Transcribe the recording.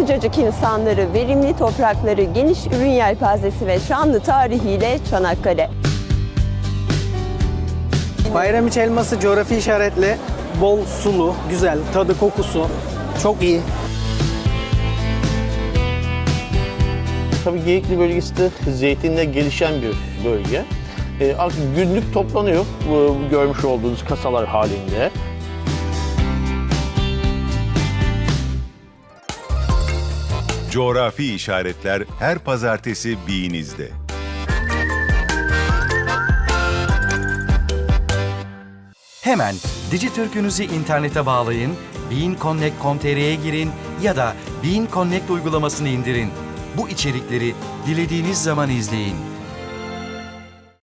Kısacık insanları, verimli toprakları, geniş ürün yelpazesi ve şanlı tarihiyle Çanakkale. Bayramiç elması coğrafi işaretli, bol sulu, güzel, tadı kokusu çok iyi. Tabii Geyikli bölgesi de zeytinle gelişen bir bölge. Ee, artık günlük toplanıyor bu görmüş olduğunuz kasalar halinde. Coğrafi işaretler her pazartesi Bİ'nizde. Hemen Dijitürk'ünüzü internete bağlayın, BeanConnect.com.tr'ye girin ya da Bean Connect uygulamasını indirin. Bu içerikleri dilediğiniz zaman izleyin.